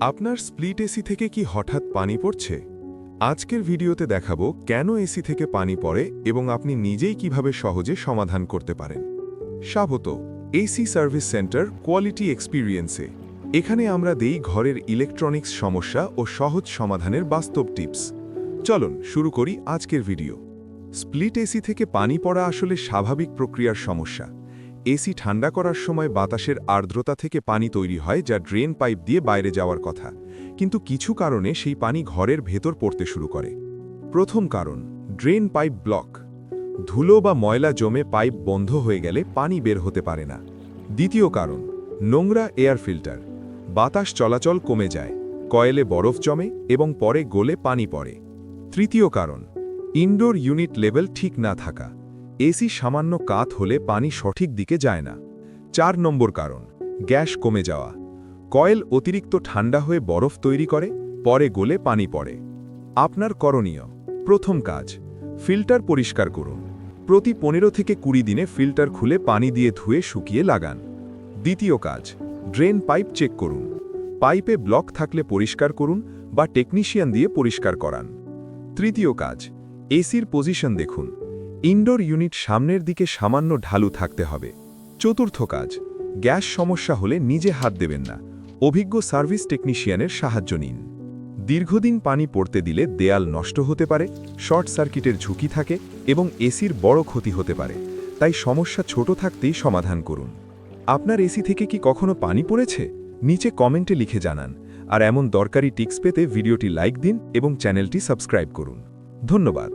আপনার split AC থেকে কি হঠাৎ পানি পড়ছে? আজকের ভিডিওতে দেখাবো কেন এসি থেকে পানি পড়ে এবং আপনি নিজেই কীভাবে সহজে সমাধান করতে পারেন। স্বাগত, এসি সার্ভিস সেন্টার কোয়ালিটি এক্সপিরিয়েন্সে। এখানে আমরা দেই ঘরের ইলেকট্রনিক্স সমস্যা ও সহজ সমাধানের বাস্তব টিপস। চলুন শুরু করি আজকের ভিডিও। স্প্লিট এসি থেকে পানি পড়া আসলে স্বাভাবিক প্রক্রিয়ার সমস্যা। এসি ঠান্ডা করার সময় বাতাসের আর্দ্রতা থেকে পানি তৈরি হয় যা ড্রেন পাইপ দিয়ে বাইরে যাওয়ার কথা। কিন্তু কিছু কারণে সেই পানি ঘরের ভেতর পড়তে শুরু করে। প্রথম কারণ, ড্রেন পাইপ ব্লক। ধুলো বা ময়লা জমে পাইপ বন্ধ হয়ে গেলে পানি বের হতে পারে না। দ্বিতীয় কারণ, নোংরা এয়ার ফিল্টার। বাতাস চলাচল কমে যায়, কয়েলে বরফ জমে এবং পরে গোলে পানি পড়ে। তৃতীয় কারণ, ইনডোর ইউনিট লেভেল ঠিক না থাকা। এসি সামান্য কাত হলে পানি সঠিক দিকে যায় না। চার নম্বর কারণ, গ্যাস কমে যাওয়া। কয়েল অতিরিক্ত ঠান্ডা হয়ে বরফ তৈরি করে, পরে গলে পানি পড়ে। আপনার করণীয়, প্রথম কাজ, ফিল্টার পরিষ্কার করুন। প্রতি পনেরো থেকে কুড়ি দিনে ফিল্টার খুলে পানি দিয়ে ধুয়ে শুকিয়ে লাগান। দ্বিতীয় কাজ, ড্রেন পাইপ চেক করুন। পাইপে ব্লক থাকলে পরিষ্কার করুন বা টেকনিশিয়ান দিয়ে পরিষ্কার করান। তৃতীয় কাজ, এসির পজিশন দেখুন। ইনডোর ইউনিট সামনের দিকে সামান্য ঢালু থাকতে হবে। চতুর্থ কাজ, গ্যাস সমস্যা হলে নিজে হাত দেবেন না। অভিজ্ঞ সার্ভিস টেকনিশিয়ানের সাহায্য নিন। দীর্ঘদিন পানি পড়তে দিলে দেয়াল নষ্ট হতে পারে, শর্ট সার্কিটের ঝুঁকি থাকে এবং এসির বড় ক্ষতি হতে পারে। তাই সমস্যা ছোট থাকতেই সমাধান করুন। আপনার এসি থেকে কি কখনো পানি পড়েছে? নিচে কমেন্টে লিখে জানান। আর এমন দরকারি টিপস পেতে ভিডিওটি লাইক দিন এবং চ্যানেলটি সাবস্ক্রাইব করুন। ধন্যবাদ।